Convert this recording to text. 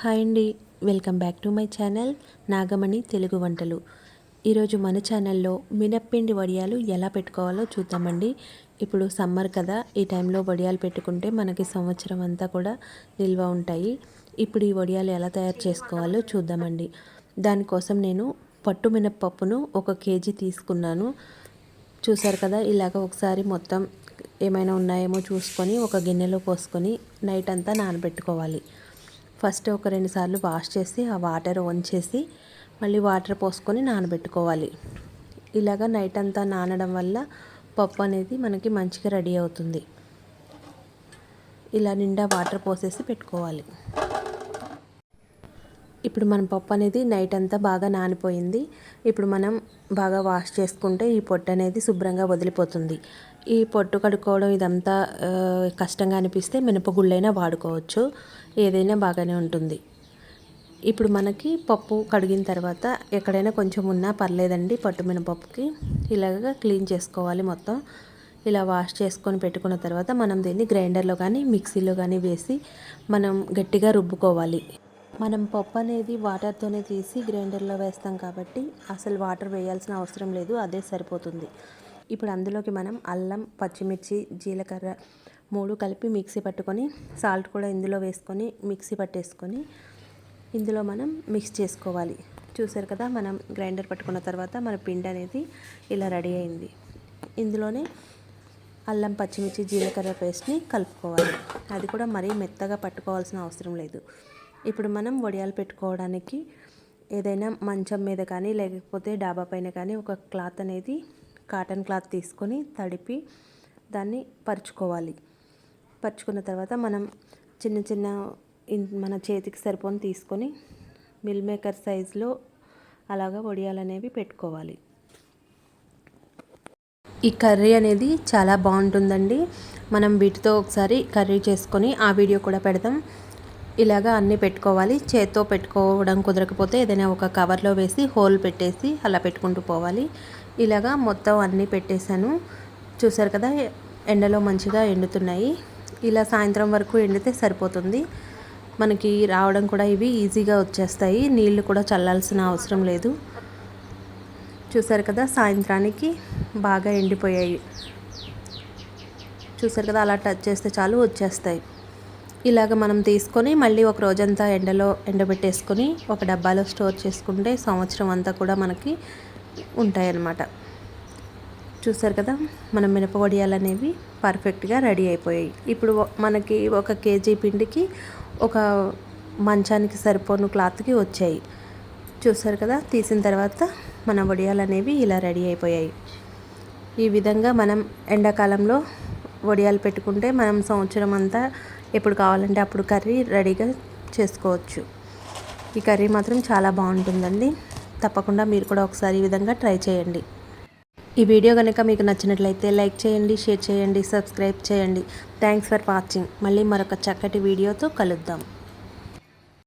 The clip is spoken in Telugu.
హాయ్ అండి. Welcome back to my channel Nagamani Telugu వంటలు. ఈరోజు మన ఛానల్లో మినప్పిండి వడియాలు ఎలా పెట్టుకోవాలో చూద్దామండి. ఇప్పుడు సమ్మర్ కదా ఈ టైంలో వడియాలు పెట్టుకుంటే మనకి సంవత్సరం అంతా కూడా నిల్వ ఉంటాయి. ఇప్పుడు ఈ వడియాలు ఎలా తయారు చేసుకోవాలో చూద్దామండి. దానికోసం నేను పట్టు మినప్పప్పును ఒక కేజీ తీసుకున్నాను. చూసారు కదా ఇలాగ ఒకసారి మొత్తం ఏమైనా ఉన్నాయేమో చూసుకొని ఒక గిన్నెలో పోసుకొని నైట్ అంతా నానబెట్టుకోవాలి. ఫస్ట్ ఒక రెండు సార్లు వాష్ చేసి ఆ వాటర్ వంచేసి మళ్ళీ వాటర్ పోసుకొని నానబెట్టుకోవాలి. ఇలాగ నైట్ అంతా నానడం వల్ల పప్పు అనేది మనకి మంచిగా రెడీ అవుతుంది. ఇలా నిండా వాటర్ పోసేసి పెట్టుకోవాలి. ఇప్పుడు మన పప్పు అనేది నైట్ అంతా బాగా నానిపోయింది. ఇప్పుడు మనం బాగా వాష్ చేసుకుంటే ఈ పొట్టు అనేది శుభ్రంగా వదిలిపోతుంది. ఈ పొట్టు కడుక్కోవడం ఇదంతా కష్టంగా అనిపిస్తే మినపగుళ్ళైనా వాడుకోవచ్చు. ఏదైనా బాగానే ఉంటుంది. ఇప్పుడు మనకి పప్పు కడిగిన తర్వాత ఎక్కడైనా కొంచెం ఉన్నా పర్లేదండి పట్టు మినపప్పుకి. ఇలాగ క్లీన్ చేసుకోవాలి మొత్తం. ఇలా వాష్ చేసుకొని పెట్టుకున్న తర్వాత మనం దీన్ని గ్రైండర్లో కానీ మిక్సీలో కానీ వేసి మనం గట్టిగా రుబ్బుకోవాలి. మనం పప్పు అనేది వాటర్తోనే తీసి గ్రైండర్లో వేస్తాం కాబట్టి అసలు వాటర్ వేయాల్సిన అవసరం లేదు అదే సరిపోతుంది. ఇప్పుడు అందులోకి మనం అల్లం పచ్చిమిర్చి జీలకర్ర మూడు కలిపి మిక్సీ పట్టుకొని సాల్ట్ కూడా ఇందులో వేసుకొని మిక్సీ పట్టేసుకొని ఇందులో మనం మిక్స్ చేసుకోవాలి. చూసారు కదా మనం గ్రైండర్ పట్టుకున్న తర్వాత మన పిండి అనేది ఇలా రెడీ అయింది. ఇందులోనే అల్లం పచ్చిమిర్చి జీలకర్ర పేస్ట్ని కలుపుకోవాలి. అది కూడా మరీ మెత్తగా పట్టుకోవాల్సిన అవసరం లేదు. ఇప్పుడు మనం వడియాలు పెట్టుకోవడానికి ఏదైనా మంచం మీద కానీ లేకపోతే డాబా పైన కానీ ఒక క్లాత్ అనేది కాటన్ క్లాత్ తీసుకొని తడిపి దాన్ని పరుచుకోవాలి. పరుచుకున్న తర్వాత మనం చిన్న చిన్న మన చేతికి సరిపోని తీసుకొని మిల్ మేకర్ సైజులో అలాగా వడియాలు అనేవి పెట్టుకోవాలి. ఈ కర్రీ అనేది చాలా బాగుంటుందండి. మనం వీటితో ఒకసారి కర్రీ చేసుకొని ఆ వీడియో కూడా పెడతాం ఇలాగా అన్నీ పెట్టుకోవాలి. చేత్తో పెట్టుకోవడం కుదరకపోతే ఏదైనా ఒక కవర్లో వేసి హోల్ పెట్టేసి అలా పెట్టుకుంటూ పోవాలి. ఇలాగా మొత్తం అన్నీ పెట్టేశాను. చూసారు కదా ఎండలో మంచిగా ఎండుతున్నాయి. ఇలా సాయంత్రం వరకు ఎండితే సరిపోతుంది. మనకి రావడం కూడా ఇవి ఈజీగా వచ్చేస్తాయి. నీళ్ళు కూడా చల్లాల్సిన అవసరం లేదు. చూసారు కదా సాయంత్రానికి బాగా ఎండిపోయాయి. చూసారు కదా అలా టచ్ చేస్తే చాలు వచ్చేస్తాయి. ఇలాగ మనం తీసుకొని మళ్ళీ ఒక రోజంతా ఎండలో ఎండబెట్టేసుకొని ఒక డబ్బాలో స్టోర్ చేసుకుంటే సంవత్సరం అంతా కూడా మనకి ఉంటాయన్నమాట. చూసారు కదా? మన మినపవడియాలు అనేవి పర్ఫెక్ట్గా రెడీ అయిపోయాయి. ఇప్పుడు మనకి ఒక కేజీ పిండికి ఒక మంచానికి సరిపోను క్లాత్కి వచ్చాయి. చూసారు కదా? తీసిన తర్వాత మన వడియాలు అనేవి ఇలా రెడీ అయిపోయాయి. ఈ విధంగా మనం ఎండాకాలంలో వడియాలు పెట్టుకుంటే మనం సంవత్సరం అంతా ఎప్పుడు కావాలంటే అప్పుడు కర్రీ రెడీగా చేసుకోవచ్చు. ఈ కర్రీ మాత్రం చాలా బాగుంటుందండి. తప్పకుండా మీరు కూడా ఒకసారి ఈ విధంగా ట్రై చేయండి. ఈ వీడియో కనుక మీకు నచ్చినట్లయితే లైక్ చేయండి షేర్ చేయండి సబ్స్క్రైబ్ చేయండి. థ్యాంక్స్ ఫర్ వాచింగ్ మళ్ళీ మరొక చక్కటి వీడియోతో కలుద్దాం.